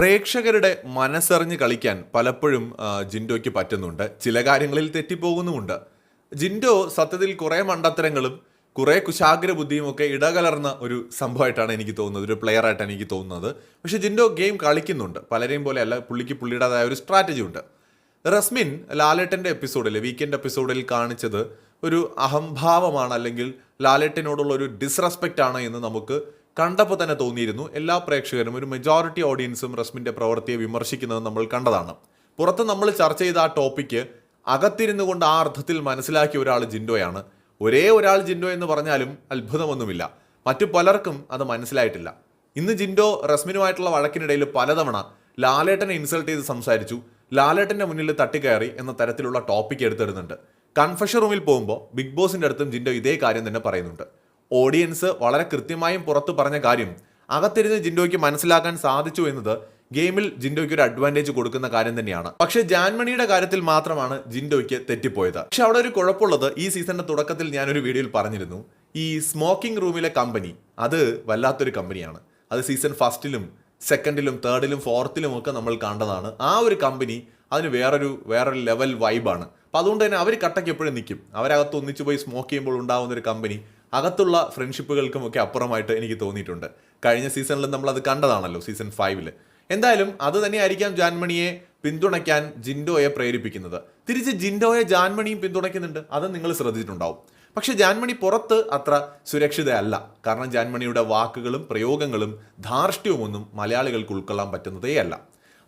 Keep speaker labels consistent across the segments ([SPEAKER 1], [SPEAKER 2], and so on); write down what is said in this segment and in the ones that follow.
[SPEAKER 1] പ്രേക്ഷകരുടെ മനസ്സറിഞ്ഞ് കളിക്കാൻ പലപ്പോഴും ജിൻഡോയ്ക്ക് പറ്റുന്നുണ്ട്. ചില കാര്യങ്ങളിൽ തെറ്റിപ്പോകുന്നുമുണ്ട്. ജിൻഡോ സത്യത്തിൽ കുറേ മണ്ടത്തരങ്ങളും കുറേ കുശാഗ്ര ബുദ്ധിയും ഒക്കെ ഇടകലർന്ന ഒരു സംഭവമായിട്ടാണ് എനിക്ക് തോന്നുന്നത് ഒരു പ്ലെയർ ആയിട്ടാണ് എനിക്ക് തോന്നുന്നത്. പക്ഷെ ജിൻഡോ ഗെയിം കളിക്കുന്നുണ്ട്. പലരെയും പോലെ അല്ല പുള്ളിക്ക് പുള്ളിയുടേതായ ഒരു സ്ട്രാറ്റജി ഉണ്ട്. റസ്മിൻ ലാലേട്ടന്റെ എപ്പിസോഡിൽ വീക്കെൻഡ് എപ്പിസോഡിൽ കാണിച്ചത് ഒരു അഹംഭാവമാണ് അല്ലെങ്കിൽ ലാലേട്ടനോടുള്ള ഒരു ഡിസ്റെസ്പെക്റ്റ് ആണ് എന്ന് നമുക്ക് കണ്ടപ്പോൾ തന്നെ തോന്നിയിരുന്നു. എല്ലാ പ്രേക്ഷകരും ഒരു മെജോറിറ്റി ഓഡിയൻസും റസ്മിന്റെ പ്രവൃത്തിയെ വിമർശിക്കുന്നത് നമ്മൾ കണ്ടതാണ്. പുറത്ത് നമ്മൾ ചർച്ച ചെയ്ത ആ ടോപ്പിക്ക് അകത്തിരുന്നു കൊണ്ട് ആ അർത്ഥത്തിൽ മനസ്സിലാക്കിയ ഒരാൾ ജിൻഡോയാണ്. ഒരേ ഒരാൾ ജിൻഡോ എന്ന് പറഞ്ഞാലും അത്ഭുതമൊന്നുമില്ല. മറ്റു പലർക്കും അത് മനസ്സിലായിട്ടില്ല. ഇന്ന് ജിൻഡോ റസ്മിനുമായിട്ടുള്ള വഴക്കിനിടയിൽ പലതവണ ലാലേട്ടനെ ഇൻസൾട്ട് ചെയ്ത് സംസാരിച്ചു. ലാലേട്ടന്റെ മുന്നിൽ തട്ടിക്കയറി എന്ന തരത്തിലുള്ള ടോപ്പിക് എടുത്തിടുന്നുണ്ട്. കൺഫഷൻ റൂമിൽ പോകുമ്പോൾ ബിഗ് ബോസിന്റെ അടുത്തും ജിൻഡോ ഇതേ കാര്യം തന്നെ പറയുന്നുണ്ട്. ഓഡിയൻസ് വളരെ കൃത്യമായും പുറത്തു പറഞ്ഞ കാര്യം. അകത്തിരുന്ന് ജിൻഡോയ്ക്ക് മനസ്സിലാക്കാൻ സാധിച്ചു എന്നത് ഗെയിമിൽ ജിൻഡോയ്ക്ക് ഒരു അഡ്വാന്റേജ് കൊടുക്കുന്ന കാര്യം തന്നെയാണ്. പക്ഷേ ജാൻമണിയുടെ കാര്യത്തിൽ മാത്രമാണ് ജിൻഡോയ്ക്ക് തെറ്റിപ്പോയത്. പക്ഷെ അവിടെ ഒരു കുഴപ്പമുള്ളത് ഈ സീസണിന്റെ തുടക്കത്തിൽ ഞാനൊരു വീഡിയോയിൽ പറഞ്ഞിരുന്നു. ഈ സ്മോക്കിംഗ് റൂമിലെ കമ്പനി അത് വല്ലാത്തൊരു കമ്പനിയാണ് അത് സീസൺ ഫസ്റ്റിലും സെക്കൻഡിലും തേർഡിലും ഫോർത്തിലും ഒക്കെ നമ്മൾ കണ്ടതാണ്. ആ ഒരു കമ്പനി അതിന് വേറൊരു വേറൊരു ലെവൽ വൈബാണ് അപ്പോൾ അതുകൊണ്ട് തന്നെ അവർ കട്ടയ്ക്ക് എപ്പോഴും നിൽക്കും അവരകത്ത് ഒന്നിച്ചു പോയി സ്മോക്ക് ചെയ്യുമ്പോൾ ഉണ്ടാകുന്ന ഒരു കമ്പനി അകത്തുള്ള ഫ്രണ്ട്ഷിപ്പുകൾക്കും ഒക്കെ അപ്പുറമായിട്ട് എനിക്ക് തോന്നിയിട്ടുണ്ട്. കഴിഞ്ഞ സീസണിൽ നമ്മൾ അത് കണ്ടതാണല്ലോ സീസൺ ഫൈവിൽ എന്തായാലും അത് തന്നെയായിരിക്കാം ജാൻമണിയെ പിന്തുണയ്ക്കാൻ ജിൻഡോയെ പ്രേരിപ്പിക്കുന്നത്. തിരിച്ച് ജിൻഡോയെ ജാൻമണിയും പിന്തുണയ്ക്കുന്നുണ്ട് അത് നിങ്ങൾ ശ്രദ്ധിച്ചിട്ടുണ്ടാവും. പക്ഷെ ജാൻമണി പുറത്ത് അത്ര സുരക്ഷിതയല്ല. കാരണം ജാൻമണിയുടെ വാക്കുകളും പ്രയോഗങ്ങളും ധാർഷ്ട്യവും ഒന്നും മലയാളികൾക്ക് ഉൾക്കൊള്ളാൻ പറ്റുന്നതേ അല്ല.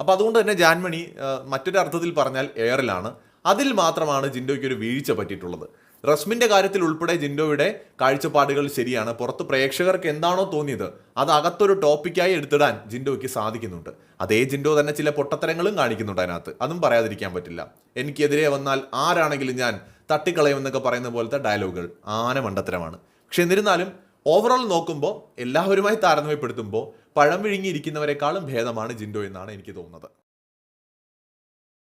[SPEAKER 1] അപ്പോൾ അതുകൊണ്ട് തന്നെ ജാൻമണി മറ്റൊരർത്ഥത്തിൽ പറഞ്ഞാൽ എയറിലാണ്. അതിൽ മാത്രമാണ് ജിൻഡോയ്ക്ക് ഒരു വീഴ്ച പറ്റിയിട്ടുള്ളത്. റസ്മിന്റെ കാര്യത്തിൽ ഉൾപ്പെടെ ജിൻഡോയുടെ കാഴ്ചപ്പാടുകൾ ശരിയാണ്. പുറത്ത് പ്രേക്ഷകർക്ക് എന്താണോ തോന്നിയത് അത് അകത്തൊരു ടോപ്പിക്കായി എടുത്തിടാൻ ജിൻഡോയ്ക്ക് സാധിക്കുന്നുണ്ട്. അതേ ജിൻഡോ തന്നെ ചില പൊട്ടത്തരങ്ങളും കാണിക്കുന്നുണ്ട് അതിനകത്ത്. അതും പറയാതിരിക്കാൻ പറ്റില്ല. എനിക്കെതിരെ വന്നാൽ ആരാണെങ്കിലും ഞാൻ തട്ടിക്കളയുമെന്നൊക്കെ പറയുന്ന പോലത്തെ ഡയലോഗുകൾ ആന മണ്ടത്തരമാണ്. പക്ഷെ എന്നിരുന്നാലും ഓവറോൾ നോക്കുമ്പോൾ എല്ലാവരുമായി താരതമ്യപ്പെടുത്തുമ്പോൾ പഴം വിഴുങ്ങിയിരിക്കുന്നവരെക്കാളും ഭേദമാണ് ജിൻഡോ എന്നാണ് എനിക്ക് തോന്നുന്നത്.